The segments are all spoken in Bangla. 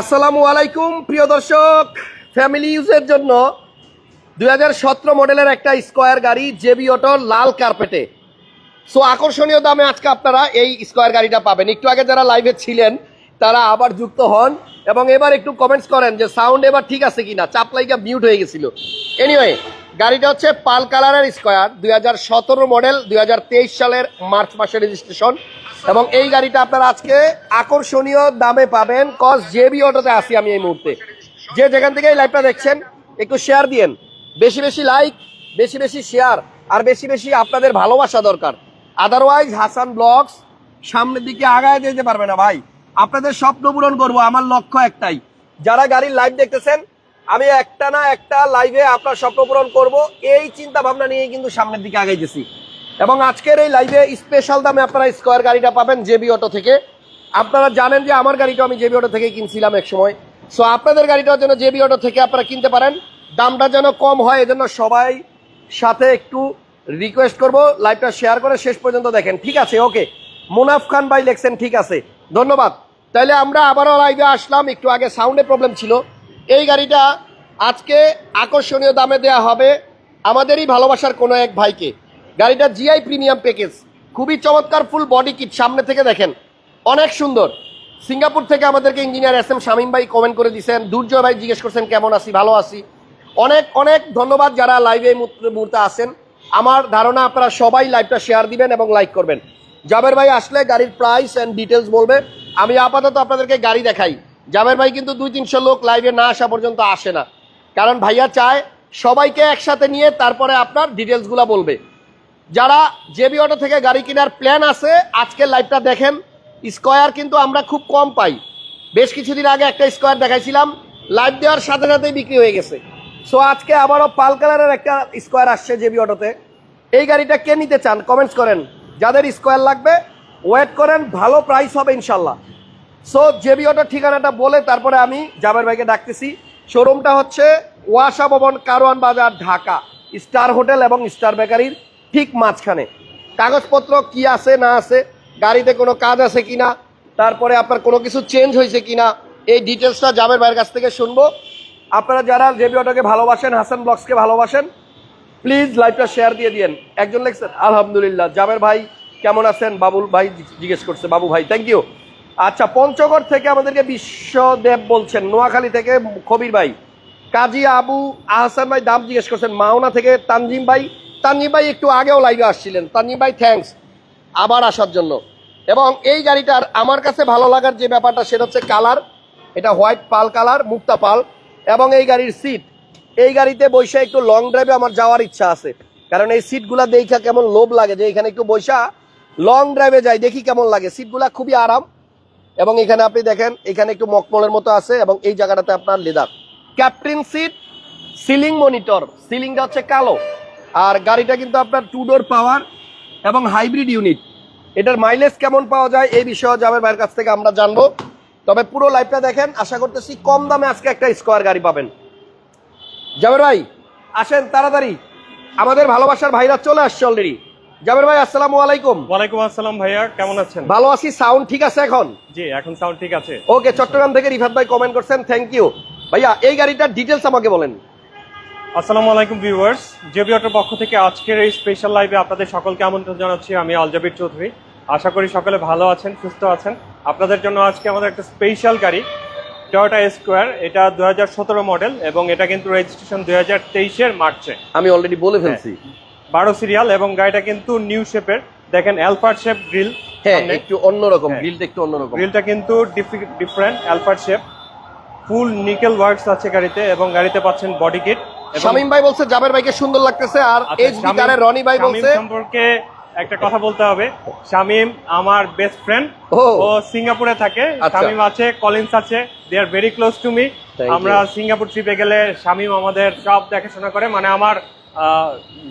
আসসালামু আলাইকুম, প্রিয় দর্শক। ফ্যামিলি ইউজের জন্য দু হাজার সতেরো মডেলের একটা স্কোয়ার গাড়ি জেবি অটো লাল কার্পেটে সো আকর্ষণীয় দামে আজকে আপনারা এই স্কোয়ার গাড়িটা পাবেন। একটু আগে যারা লাইভে ছিলেন, তারা আবার যুক্ত হন এবং এবার একটু কমেন্টস করেন যে সাউন্ড এবার ঠিক আছে কিনা। চাপ লাইকা মিউট হয়ে গেছিল। এনিওয়ে গাড়িটা হচ্ছে পাল কালারের স্কোয়ার দুই হাজার সতেরো মডেল দুই হাজার তেইশ সালের মার্চ মাসের রেজিস্ট্রেশন এবং এই গাড়িটা আপনারা আজকে আকর্ষণীয় দামে পাবেন কজ জেবি অটোতে আসি আমি এই মুহূর্তে। যে যেখান থেকে এই লাইভটা দেখছেন, একটু শেয়ার দিয়েন। বেশি বেশি লাইক বেশি বেশি শেয়ার আর বেশি বেশি আপনাদের ভালোবাসা দরকার। আদারওয়াইজ হাসান ব্লগস সামনের দিকে আগায় যেতে পারবে না ভাই। আপনাদের স্বপ্ন পূরণ করব, আমার লক্ষ্য একটাই। যারা গাড়ির লাইভ দেখতেছেন, আমি একটা না একটা লাইভে আপনার স্বপ্ন পূরণ করব, এই চিন্তা ভাবনা নিয়ে কিন্তু সামনের দিকে আগাইতেছি। এবং আজকের এই লাইভে স্পেশাল দামে আপনারা স্কোয়ার গাড়িটা পাবেন জেবি অটো থেকে। আপনারা জানেন যে আমার গাড়িটা আমি জেবি অটো থেকে কিনছিলাম এক সময় সো আপনাদের গাড়িটার জন্য জেবি অটো থেকে আপনারা কিনতে পারেন। দামটা যেন কম হয়, এজন্য সবাই সাথে একটু রিকোয়েস্ট করব। লাইভটা শেয়ার করে শেষ পর্যন্ত দেখেন। ঠিক আছে ওকে মুনাফ খান ভাই লেখছেন, ঠিক আছে। ধন্যবাদ। তাহলে আমরা আবারও লাইভে আসলাম। একটু আগে সাউন্ডে প্রবলেম ছিল। এই গাড়িটা আজকে আকর্ষণীয় দামে দেয়া হবে। আমাদেরই ভালোবাসার কোনো এক ভাইকে। গাড়িটা জিআই প্রিমিয়াম প্যাকেজ খুবই চমৎকার ফুল বডি কিট সামনে থেকে দেখেন। অনেক সুন্দর। সিঙ্গাপুর থেকে আমাদেরকে ইঞ্জিনিয়ার এস এম শামীম ভাই কমেন্ট করে দিয়েছেন দুর্জয় ভাই জিজ্ঞেস করছেন, কেমন আছি? ভালো আছি? অনেক অনেক ধন্যবাদ যারা লাইভে মুহূর্তে- আসেন আমার ধারণা আপনারা সবাই লাইভটা শেয়ার দিবেন এবং লাইক করবেন। জাবের ভাই আসলে গাড়ির প্রাইস অ্যান্ড ডিটেলস বলবে। আমি আপাতত আপনাদেরকে গাড়ি দেখাই। জাবের ভাই কিন্তু দুই, তিনশো লোক লাইভে না আসা পর্যন্ত আসে না। কারণ ভাইয়া চায় সবাইকে একসাথে নিয়ে তারপরে আপনার ডিটেলসগুলো বলবে। যারা জেবি অটো থেকে গাড়ি কেনার প্ল্যান আছে আজকের লাইভটা দেখেন। স্কোয়ার কিন্তু আমরা খুব কম পাই। বেশ কিছুদিন আগে একটা স্কোয়ার দেখাইছিলাম। লাইভ দেওয়ার সাথে সাথেই বিক্রি হয়ে গেছে। সো আজকে আবারও পাল কালারের একটা স্কোয়ার আসছে জেবি অটোতে। এই গাড়িটা কে নিতে চান কমেন্টস করেন। যাদের স্কোয়ার লাগবে ওয়েট করেন, ভালো প্রাইস হবে ইনশাল্লাহ। সো জেবি অটোর ঠিকানাটা বলে তারপরে আমি জাবের ভাইকে ডাকতেছি। শোরুমটা হচ্ছে ওয়াসা ভবন, কারওয়ান বাজার, ঢাকা। স্টার হোটেল এবং স্টার বেকারির ঠিক মাঝখানে। কাগজপত্র কি আছে, না আছে, গাড়িতে কোনো কাজ আছে কি না, তারপরে আপনার কোনো কিছু চেঞ্জ হয়েছে কি না, এই ডিটেলসটা জাবের ভাইয়ের কাছ থেকে শুনব। আপনারা যারা জেবি অটোকে ভালোবাসেন, হাসান ব্লগসকে ভালোবাসেন প্লিজ লাইভটা শেয়ার দিয়ে দিয়েন। একজন লিখছেন, আলহামদুলিল্লাহ। জাবের ভাই কেমন আছেন? বাবুল ভাই জিজ্ঞেস করছে, বাবু ভাই থ্যাংক ইউ আচ্ছা পঞ্চগড় থেকে আমাদেরকে বিশ্বদেব বলছেন, নোয়াখালী থেকে কবির ভাই। কাজী আবু আহসান ভাই দাম জিজ্ঞেস করছেন, মাওনা থেকে তানজিম ভাই তানজিম ভাই একটু আগেও লাইভে আসছিলেন। তানজিম ভাই থ্যাঙ্কস আবার আসার জন্য। এবং এই গাড়িটার আমার কাছে ভালো লাগার যে ব্যাপারটা, সেটা হচ্ছে কালার এটা হোয়াইট পাল কালার মুক্তা পাল। এবং এই গাড়ির সিট এই গাড়িতে বৈশা একটু লং ড্রাইভে আমার যাওয়ার ইচ্ছা আছে। কারণ এই সিটগুলা দেখা কেমন লোভ লাগে যে এখানে একটু বৈশা লং ড্রাইভে যাই দেখি কেমন লাগে। সিটগুলা খুবই আরাম। এবং এখানে আপনি দেখেন, এখানে একটু মকমলের মতো আছে এবং এই জায়গাটাতে আপনার leather captain seat ceiling monitor সিলিংটা হচ্ছে কালো। আর গাড়িটা কিন্তু আপনার টু ডোর পাওয়ার এবং হাইব্রিড ইউনিট এটার মাইলেজ কেমন পাওয়া যায় এই বিষয়ে জাবের ভাইয়ের কাছ থেকে আমরা জানব। তবে পুরো লাইফটা দেখেন আশা করতেছি কম দামে আজকে একটা স্কোয়ার গাড়ি পাবেন। জাবের ভাই আসেন তাড়াতাড়ি। আমাদের ভালোবাসার ভাইরা চলে আসছে অলরেডি জাবের ভাই আসসালামু আলাইকুম। ওয়ালাইকুম আসসালাম ভাইয়া কেমন আছেন? ভালো আছি সাউন্ড ঠিক আছে এখন? জি এখন সাউন্ড ঠিক আছে। ওকে চট্টগ্রাম থেকে রিফাত ভাই কমেন্ট করছেন থ্যাংক ইউ ভাইয়া এই গাড়িটার ডিটেলস আমাকে বলেন। আসসালামু আলাইকুম ভিউয়ার্স জেবি অটোর পক্ষ থেকে আজকের এই স্পেশাল লাইভে আপনাদের সকলকে আমন্ত্রণ জানাচ্ছি। আমি আলজাবির চৌধুরী। আশা করি সকলে ভালো আছেন সুস্থ আছেন। আপনাদের জন্য আজকে আমাদের একটা স্পেশাল গাড়ি টয়োটা স্কোয়ার এটা দুহাজার সতেরো মডেল এবং এটা কিন্তু রেজিস্ট্রেশন দুই হাজার তেইশের মার্চে। আমি অলরেডি বলে ফেলছি। বারো সিরিয়াল এবং গাড়িটা কিন্তু নিউ শেপের দেখেন অ্যালফার শেপ গ্রিল হ্যাঁ একটু অন্যরকম হ্যাঁ। গ্রিলটা একটু অন্যরকম। গ্রিলটা কিন্তু ডিফারেন্ট অ্যালফার শেপ ফুল নিকেল ওয়ার্কস আছে গাড়িতে এবং গাড়িতে পাচ্ছেন বডি কিট শামিম ভাই বলছে জাবের ভাইকে সুন্দর লাগতেছে আর আচ্ছা, এইচ বি কারের রনি ভাই বলছে সম্পর্কে একটা কথা বলতে হবে। শামিম আমার বেস্ট ফ্রেন্ড ও। সিঙ্গাপুরে থাকে। আচ্ছা। শামিম আছে কলিন্স আছে। They are very close to me আমরা সিঙ্গাপুর ট্রিপে গেলে শামিম আমাদের সব দেখাশোনা করে। মানে আমার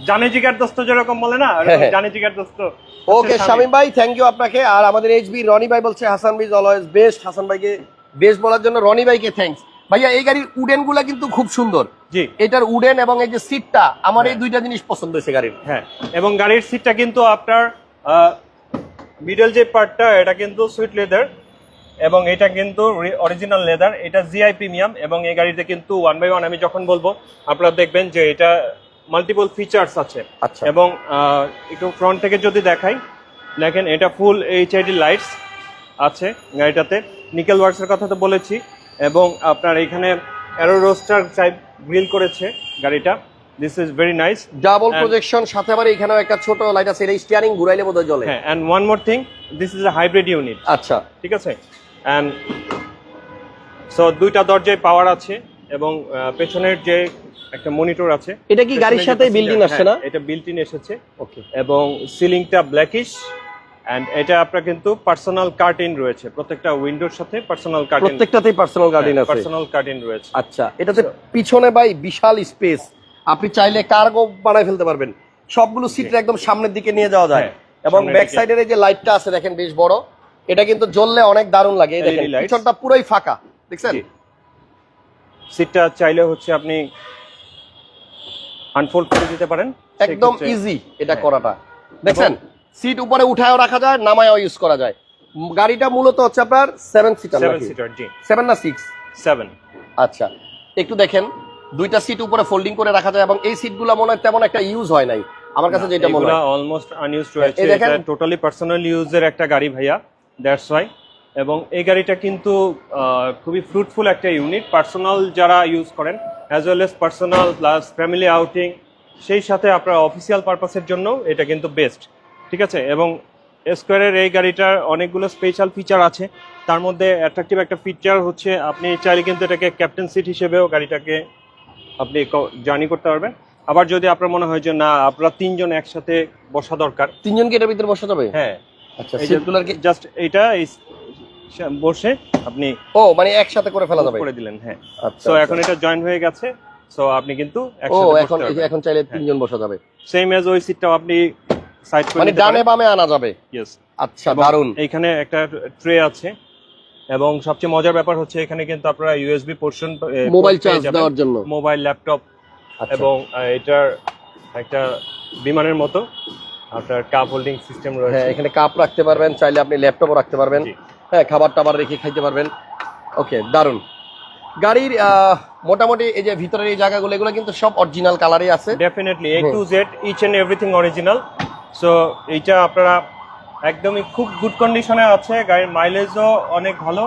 জানে জিগার দোস্ত যেরকম বলে না হ্যাঁ, হ্যাঁ। জানে জিগার দোস্ত। ওকে শামিম ভাই থ্যাংক ইউ আপনাকে। আর আমাদের এইচ বি রনি ভাই বলছে হাসান ভাই অলওয়েজ বেস্ট হাসান ভাইকে বেস্ট বলার জন্য রনি ভাইকে থ্যাঙ্কস ভাইয়া এই গাড়ির উডেনগুলা কিন্তু খুব সুন্দর। এটার উডেন এবং এই যে সিটটা আমার এই দুইটা জিনিস পছন্দ হয়েছে গাড়ির। হ্যাঁ এবং গাড়ির সিটটা কিন্তু আপনার মিডল যে পার্টটা এটা কিন্তু সুইট লেদার এবং এটা কিন্তু অরিজিনাল লেদার এটা জিআই প্রিমিয়াম এবং এই গাড়িতে কিন্তু ওয়ান বাই ওয়ান আমি যখন বলব আপনারা দেখবেন যে এটা মাল্টিপল ফিচার্স আছে। আচ্ছা। এবং একটু ফ্রন্ট থেকে যদি দেখাই দেখেন এটা ফুল এইচআইডি লাইটস আছে গাড়িটাতে। নিকেল ওয়ার্কসের কথা তো বলেছি এবং আপনার এখানে অ্যারো রোস্টার টাইপ গ্রিল করেছে গাড়িটা। This is very nice double projection সাথে আবার এখানেও একটা ছোট লাইট আছে এটা স্টিয়ারিং ঘুরাইলে বোধহয় জ্বলে। হ্যাঁ and one more thing this is a hybrid unit আচ্ছা। ঠিক আছে? অ্যান্ড সো দুইটা দরজায় পাওয়ার আছে এবং পেছনের যে একটা মনিটর আছে এটা কি গাড়ির সাথে বিল্ডিং আসছে না? হ্যাঁ, এটা বিল্ট ইন এসেছে। ওকে এবং সিলিংটা ব্ল্যাকিশ অ্যান্ড এটা আপনার কিন্তু পার্সোনাল কার্টিন রয়েছে। প্রত্যেকটা উইন্ডোর সাথে পার্সোনাল কার্টেন প্রত্যেকটাতেই পার্সোনাল গার্ডেন আছে। পার্সোনাল কার্টেন রয়েছে। আচ্ছা এটাতে পিছনে ভাই বিশাল স্পেস আপনি চাইলে কার্গো বানায় ফেলতে পারবেন। সবগুলো সিট একদম সামনের দিকে নিয়ে যাওয়া যায়। হ্যাঁ, এবং ব্যাক। সাইডের এই যে লাইটটা আছে দেখেন বেশ বড়। এটা কিন্তু জ্বললে অনেক দারুণ লাগে। এই দেখেন পিছনটা পুরোই ফাঁকা। দেখছেন। সিটটা চাইলে হচ্ছে আপনি আনফোল্ড করে দিতে পারেন। একদম ইজি এটা হ্যাঁ। করাটা দেখছেন সিট উপরে উঠায়ও রাখা যায় নামায়ও ইউজ করা যায়। গাড়িটা মূলত হচ্ছে আপনার সেভেন সিটার সেভেন সিটার জি। সেভেন না সিক্স সেভেন আচ্ছা একটু দেখেন দুইটা সিট উপরে ফোল্ডিং করে রাখা যায় এবং এই সিটগুলো মনে হয় তেমন একটা ইউজ হয় নাই। আমার কাছে যেটা মনে হয়। অলমোস্ট আনইউজড রয়েছে এটা টোটালি পার্সোনাল ইউজের একটা গাড়ি ভাইয়া দ্যাটস ওয়াই এবং এই গাড়িটা কিন্তু খুবই ফ্রুটফুল একটা ইউনিট পার্সোনাল যারা ইউজ করেন as well as personal plus family outing সেই সাথে আপনার অফিসিয়াল পারপাসের জন্য এটা কিন্তু বেস্ট ঠিক আছে? এবং স্কোয়ারের এই গাড়িটার অনেকগুলো স্পেশাল ফিচার আছে। তার মধ্যে অ্যাট্রাকটিভ একটা ফিচার হচ্ছে আপনি চাইলে কিন্তু এটাকে ক্যাপ্টেন সিট হিসেবেও গাড়িটাকে আপনি জার্নি করতে পারবেন। আবার যদি আপনার মনে হয় যে না আপনারা তিনজন একসাথে বসা দরকার। তিনজন কি এটার ভিতরে বসা যাবে? হ্যাঁ। আচ্ছা জাস্ট এটা বসে আপনি ও মানে একসাথে করে ফেলা যাবে। করে দিলেন হ্যাঁ। আচ্ছা সো আচ্ছা। এখন এটা জয়েন হয়ে গেছে। সো আপনি কিন্তু এখন এখন চাইলে তিনজন বসা যাবে। সেম এজ ওই সিটটাও আপনি সাইড করে মানে ডানে বামে আনা যাবে। ইয়েস আচ্ছা দারুণ এইখানে একটা ট্রে আছে এবং সবচেয়ে মজার ব্যাপার হচ্ছে এখানে কিন্তু আপনারা ইউএসবি পোর্শন মোবাইল চার্জ দেওয়ার জন্য। মোবাইল ল্যাপটপ আচ্ছা। এবং এটার একটা বিমানের মতো আপনার কাপ হোল্ডিং সিস্টেম হ্যাঁ এখানে কাপ রাখতে পারবেন চাইলে আপনি ল্যাপটপও রাখতে পারবেন। হ্যাঁ খাবার টাবার রেখে খাইতে পারবেন। ওকে দারুণ গাড়ির মোটামুটি এই যে ভিতরের এই জায়গাগুলো এগুলো কিন্তু সব অরিজিনাল কালারই আছে। Definitely A. To Z each and everything original so এইটা আপনারা একদমই খুব গুড কন্ডিশনে আছে। গাড়ির মাইলেজও অনেক ভালো।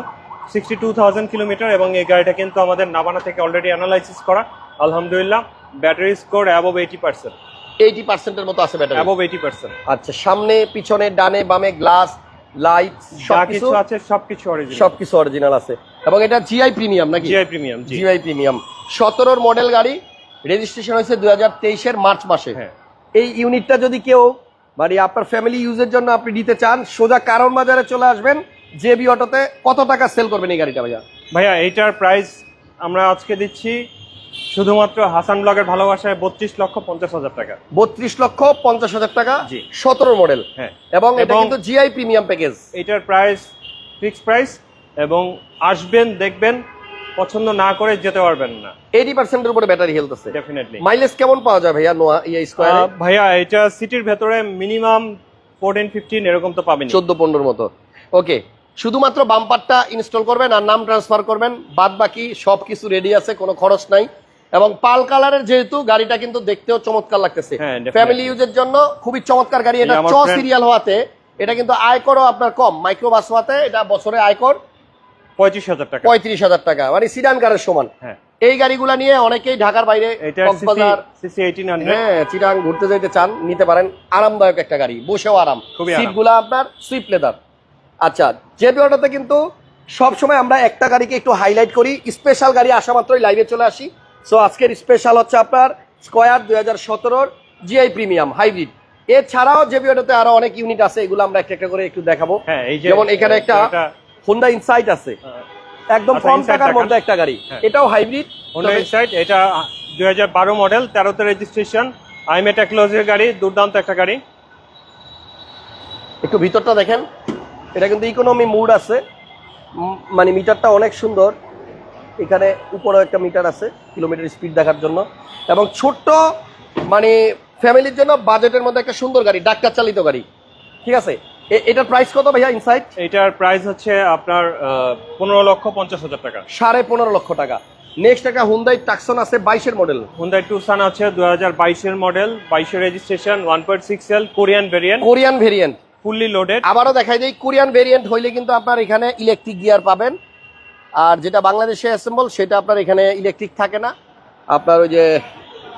সিক্সটি টু থাউজেন্ড কিলোমিটার এবং এই গাড়িটা কিন্তু আমাদের নাবানা থেকে অলরেডি অ্যানালাইসিস করা। আলহামদুলিল্লাহ battery score above eighty percent eighty পার্সেন্টের মতো আছে ব্যাটারি অ্যাবভ এইটি পার্সেন্ট আচ্ছা সামনে পিছনে ডানে বামে গ্লাস লাইট সবকিছু? কিছু আছে সবকিছু অরিজিনাল সবকিছু অরিজিনাল আছে। এবং এটা জিআই প্রিমিয়াম নাকি? জিআই প্রিমিয়াম জিআই প্রিমিয়াম সতেরোর মডেল গাড়ি রেজিস্ট্রেশন হয়েছে দুই হাজার তেইশের মার্চ মাসে। হ্যাঁ। এই ইউনিটটা যদি কেউ মানে আপনার ফ্যামিলি ইউজের জন্য আপনি নিতে চান সোজা কারণ বাজারে চলে আসবেন জেবি অটোতে কত টাকা সেল করবেন এই গাড়িটা ভাইয়া? ভাইয়া এইটার প্রাইস আমরা আজকে দিচ্ছি শুধুমাত্র হাসান ব্লগের ভালোবাসায় বত্রিশ লক্ষ পঞ্চাশ হাজার টাকা। বত্রিশ লক্ষ পঞ্চাশ হাজার টাকা জি। সতেরো মডেল হ্যাঁ। এবং এটা কিন্তু জিআই প্রিমিয়াম প্যাকেজ এটার প্রাইস ফিক্স প্রাইস এবং আসবেন দেখবেন পছন্দ না করে যেতে পারবেন না। এইটি পার্সেন্টের উপরে ব্যাটারি হেলথ আছে ডেফিনেটলি মাইলেজ কেমন পাওয়া যায় ভাইয়া নোয়া ইয়া স্কোয়ার ভাইয়া এটা সিটির ভেতরে মিনিমাম ফোরটিন ফিফটিন এরকম তো পাবেন চোদ্দ পনেরোর মতো। ওকে শুধুমাত্র বাম্পারটা ইনস্টল করবেন আর নাম ট্রান্সফার করবেন। বাদ বাকি সব কিছু রেডি আছে কোনো খরচ নাই। এবং পাল কালারের যেহেতু গাড়িটা কিন্তু দেখতেও চমৎকার লাগতেছে. ফ্যামিলি ইউজের জন্য খুবই চমৎকার গাড়ি। এটা চ সিরিয়াল হওয়াতে এটা কিন্তু আয়করও আপনার কম। মাইক্রোবাস হওয়াতে এটা বছরে আয়কর পঁয়ত্রিশ হাজার টাকা। পঁয়ত্রিশ হাজার টাকা। মানে সিডান কারের সমান। হ্যাঁ। এই গাড়িগুলা নিয়ে অনেকেই ঢাকার বাইরে কক্সবাজার হ্যাঁ চিটাং ঘুরতে যেতে চান নিতে পারেন। আরামদায়ক একটা গাড়ি বসেও আরাম। সিটগুলো আপনার সুইপ লেদার আচ্ছা কিন্তু সব সময় আমরা একটা গাড়িকে একটু হাইলাইট করি। স্পেশাল গাড়ি আসা মাত্রই লাইভে চলে আসি। সো আজকের স্পেশাল হচ্ছে আপনার স্কোয়ার দুই হাজার সতেরোর জিআই প্রিমিয়াম হাইব্রিড এছাড়াও জেবি অটোতে আরও অনেক ইউনিট আছে এগুলো আমরা একটা একটা করে একটু দেখাবো। হ্যাঁ যেমন এখানে একটা হোন্ডা ইনসাইট আছে। একদম আচ্ছা, কম টাকার মধ্যে একটা গাড়ি। হ্যাঁ। এটাও হাইব্রিড হোন্ডা ইনসাইট এটা দুই হাজার বারো মডেল তেরোতে রেজিস্ট্রেশন আইমে টেকনোলজির গাড়ি দুর্দান্ত একটা গাড়ি। একটু ভিতরটা দেখেন। এটা কিন্তু ইকোনমি মুড আছে। মানে মিটারটা অনেক সুন্দর। এখানে উপরেও একটা মিটার আছে কিলোমিটার স্পিড দেখার জন্য। এবং ছোট্ট মানে ফ্যামিলির জন্য বাজেটের মধ্যে একটা সুন্দর গাড়ি ডাক্তার চালিত গাড়ি। ঠিক আছে? এটার প্রাইস কত ভাইয়া ইনসাইট এটার প্রাইস হচ্ছে আপনার পনেরো লক্ষ পঞ্চাশ হাজার টাকা। সাড়ে পনেরো লক্ষ টাকা। নেক্সট একটা হুন্দাই টাকসন আছে বাইশের মডেল হুন্দাই টুসান আছে দু হাজার বাইশের মডেল বাইশের registration one point six L Korean variant Korean variant fully loaded আবারও দেখাই দিই কোরিয়ান ভেরিয়েন্ট হইলে কিন্তু আপনার এখানে ইলেকট্রিক গিয়ার পাবেন। আর যেটা বাংলাদেশে অ্যাসেম্বল সেটা আপনার এখানে ইলেকট্রিক থাকে না। আপনার ওই যে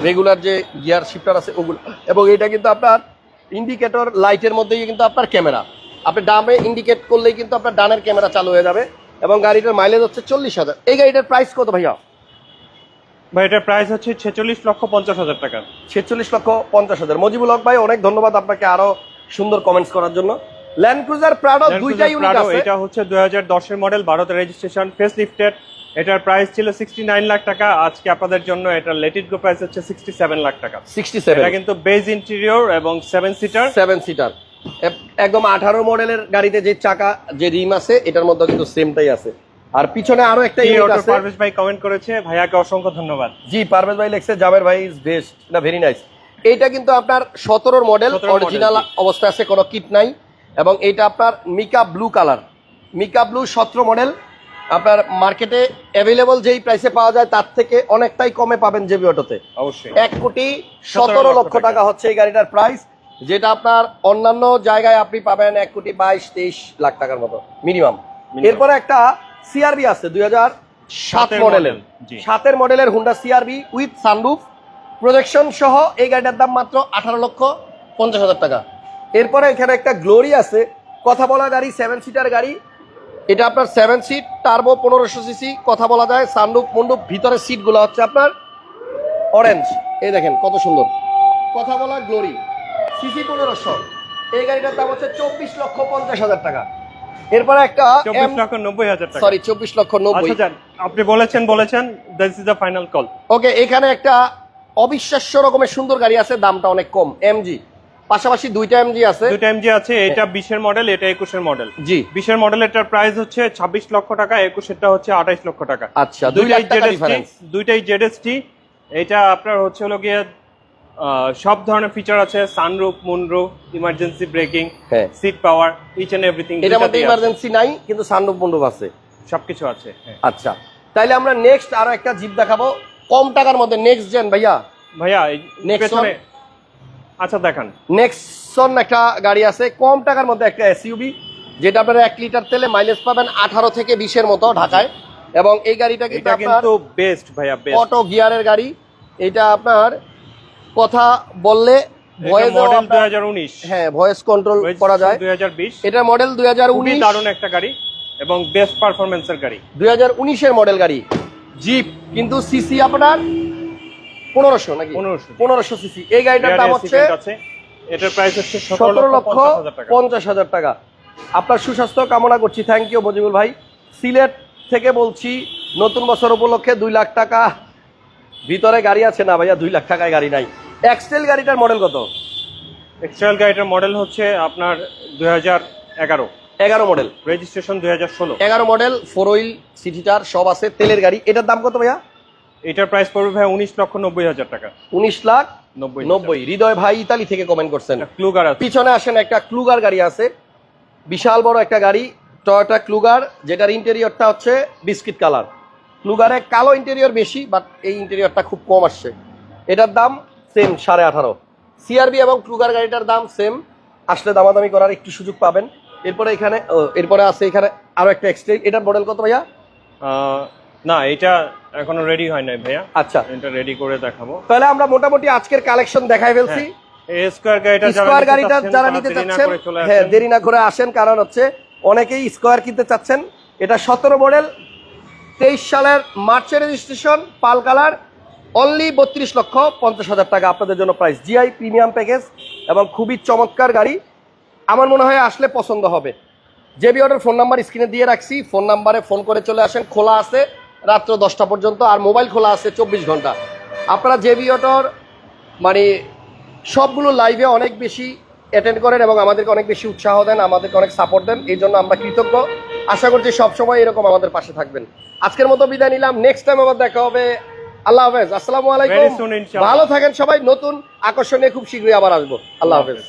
রেগুলার যে গিয়ার শিফটার আছে ওগুলো। এবং এটা কিন্তু আপনার ইন্ডিকেটর লাইটের মধ্যেই কিন্তু আপনার ক্যামেরা আপনি ডানে ইন্ডিকেট করলেই কিন্তু আপনার ডানের ক্যামেরা চালু হয়ে যাবে এবং গাড়িটার মাইলেজ হচ্ছে চল্লিশ হাজার। এই গাড়িটার প্রাইস কত ভাইয়া? ভাই এটার প্রাইস হচ্ছে ছেচল্লিশ লক্ষ পঞ্চাশ হাজার টাকা। ছেচল্লিশ লক্ষ পঞ্চাশ হাজার। মজিবুল হক ভাই অনেক ধন্যবাদ আপনাকে আরও সুন্দর কমেন্টস করার জন্য। ল্যান্ড ক্রুজার প্রাডো Land দুইটা ইউনিট আছে। এটা হচ্ছে দুই হাজার দশের মডেল ভারতের রেজিস্ট্রেশন ফেস লিফটেড এটার প্রাইস ছিল সিক্সটি নাইন লাখ টাকা। আজকে আপনাদের জন্য এটার লেটিড গো প্রাইস হচ্ছে সিক্সটি সেভেন লাখ টাকা। সিক্সটি সেভেন এটা কিন্তু বেজ ইন্টেরিয়র এবং সেভেন সিটার সেভেন সিটার একদম আঠারো মডেলের গাড়িতে যে চাকা যে রিম আছে এটার মধ্যে কিন্তু সেমটাই আছে। আর পিছনে আরও একটা ইউনিট আছে। পারভেজ ভাই কমেন্ট করেছে ভাইয়াকে অসংখ্য ধন্যবাদ। জি পারভেজ ভাই লেখছে জাবের ভাই ইজ বেস্ট না ভেরি নাইস এইটা কিন্তু আপনার সতেরোর মডেল অরিজিনাল অবস্থায় আছে কোনো কিট নাই। এবং এটা আপনার mica blue colour mica blue সতেরো মডেল আপনার মার্কেটে অ্যাভেলেবল যেই প্রাইসে পাওয়া যায় তার থেকে অনেকটাই কমে পাবেন জেবি অটোতে অবশ্যই। এক কোটি সতেরো লক্ষ টাকা। হচ্ছে এই গাড়িটার প্রাইস যেটা আপনার অন্যান্য জায়গায় আপনি পাবেন এক কোটি বাইশ তেইশ লাখ টাকার মতো মিনিমাম এরপরে একটা সিআরবি আছে দুই হাজার সাত মডেলের সাতের মডেলের Honda CRV with sunroof projection সহ এই গাড়িটার দাম মাত্র আঠারো লক্ষ পঞ্চাশ হাজার টাকা। এরপরে এখানে একটা গ্লোরি আছে কথা বলা গাড়ি সেভেন সিটার গাড়ি এটা আপনার সেভেন সিট টার্বো পনেরোশো সিসি কথা বলা যায় সানরুফ মন্ডুপ ভিতরের সিটগুলো হচ্ছে আপনার অরেঞ্জ এই দেখেন কত সুন্দর। কথা বলা গ্লোরি সিসি পনেরোশো। এই গাড়িটার দাম হচ্ছে চব্বিশ লক্ষ পঞ্চাশ হাজার টাকা। এরপরে একটা চব্বিশ লক্ষ নব্বই হাজার টাকা। সরি চব্বিশ লক্ষ নব্বই। আচ্ছা আপনি বলেছেন বলেছেন this is the final call okay এখানে একটা অবিশ্বাস্য রকমের সুন্দর গাড়ি আছে দামটা অনেক কম এমজি পাশাপাশি দুইটা এমজি আছে। দুইটা এমজি আছে এটা বিশের মডেল এটা একুশের মডেল জি। বিশের মডেল এটার প্রাইস হচ্ছে ছাব্বিশ লক্ষ টাকা একুশেরটা হচ্ছে আঠাইশ লক্ষ টাকা। আচ্ছা দুই লাখ টাকা ডিফারেন্স দুইটাই জেডএসটি এটা আপনার হচ্ছে হলো গিয়ে সব ধরনের ফিচার আছে sunroof moonroof emergency braking seat power each and everything এটার মধ্যে ইমার্জেন্সি নাই কিন্তু সানরূপ মণ্ডপ আছে। সবকিছু আছে হ্যাঁ। আচ্ছা তাইলে আমরা নেক্সট আরও একটা জিপ দেখাবো। কম টাকার মধ্যে নেক্সট জেন ভাইয়া। ভাইয়া পেছনে আচ্ছা দেখান। নেক্সন একটা গাড়ি আছে কম টাকার মধ্যে একটা এসইউবি যেটা আপনারা এক লিটার তেলে মাইলেজ পাবেন আঠারো থেকে বিশের মতো ঢাকায়। এবং এই গাড়িটা কিন্তু বেস্ট ভাইয়া অটো গিয়ারের গাড়ি। এটা আপনার কথা বললে হ্যাঁ ভয়েস কন্ট্রোল করা যায়। এটা মডেল দুই হাজার উনিশ। দারুণ একটা গাড়ি এবং বেস্ট পারফরমেন্সের গাড়ি। দুই হাজার উনিশের মডেল গাড়ি। জিপ কিন্তু সিসি আপনার পনেরোশো নাকি? 1500 পনেরোশো সিসি এই গাড়িটার দাম হচ্ছে এটার প্রাইস হচ্ছে সতেরো লক্ষ পঞ্চাশ হাজার টাকা। আপনার সুস্বাস্থ্য কামনা করছি। থ্যাংক ইউ মজিবুল ভাই। সিলেট থেকে বলছি নতুন বছর উপলক্ষে দুই লাখ টাকা। ভিতরে গাড়ি আছে না ভাইয়া? দুই লাখ টাকায় গাড়ি নাই। এক্সটেল গাড়িটার মডেল কত? এক্সট্রাল গাড়িটার মডেল হচ্ছে আপনার দুই হাজার এগারো। এগারো মডেল রেজিস্ট্রেশন দুই হাজার ষোলো। এগারো মডেল ফোর হুইল সিটিটার সব আছে। তেলের গাড়ি। এটার দাম কত ভাইয়া? এটার প্রাইস পড়বে ভাই উনিশ লক্ষ নব্বই হাজার টাকা। উনিশ লাখ নব্বই হৃদয় ভাই ইতালি থেকে কমেন্ট করছেন। ক্লুগার পিছনে আসেন একটা ক্লুগার গাড়ি আছে। বিশাল বড় একটা গাড়ি টয়োটা ক্লুগার যেটার ইন্টেরিয়রটা হচ্ছে বিস্কিট কালার। ক্লুগারে কালো ইন্টেরিয়র বেশি বাট এই ইন্টেরিয়রটা খুব কম আসছে। এটার দাম সেম সাড়ে আঠারো। সিআরবি এবং ক্লুগার গাড়িটার দাম সেম আসলে দামাদামি করার একটু সুযোগ পাবেন। এরপরে এখানে এরপরে আছে এখানে আরও একটা এক্সট্রেল এটার মডেল কত ভাইয়া? না এটা এখনও রেডি হয় নাই ভাইয়া। আচ্ছা। এটা রেডি করে দেখাবো। তাহলে আমরা মোটামুটি আজকের কালেকশন দেখাই ফেলছি। স্কোয়ার গাড়িটা যারা স্কোয়ার গাড়িটা যারা নিতে চাচ্ছেন হ্যাঁ দেরি না করে আসেন কারণ হচ্ছে অনেকেই স্কোয়ার কিনতে চাচ্ছেন। এটা সতেরো মডেল তেইশ সালের মার্চের রেজিস্ট্রেশন পাল কালার অনলি বত্রিশ লক্ষ পঞ্চাশ হাজার টাকা আপনাদের জন্য প্রাইস জিআই প্রিমিয়াম প্যাকেজ এবং খুবই চমৎকার গাড়ি। আমার মনে হয় আসলে পছন্দ হবে। জেবি অটোর ফোন নাম্বার স্ক্রিনে দিয়ে রাখছি ফোন নাম্বারে ফোন করে চলে আসেন খোলা আছে। রাত্র দশটা পর্যন্ত আর মোবাইল খোলা আছে চব্বিশ ঘণ্টা। আপনারা জেবি অটোর মানে সবগুলো লাইভে অনেক বেশি অ্যাটেন্ড করেন এবং আমাদেরকে অনেক বেশি উৎসাহ দেন আমাদেরকে অনেক সাপোর্ট দেন এই জন্য আমরা কৃতজ্ঞ। আশা করছি সবসময় এরকম আমাদের পাশে থাকবেন। আজকের মতো বিদায় নিলাম। নেক্সট টাইম আবার দেখা হবে। আল্লাহ হাফেজ। আসসালামু আলাইকুম। ভালো থাকেন সবাই। নতুন আকর্ষণীয় খুব শীঘ্রই আবার আসব। আল্লাহ হাফেজ।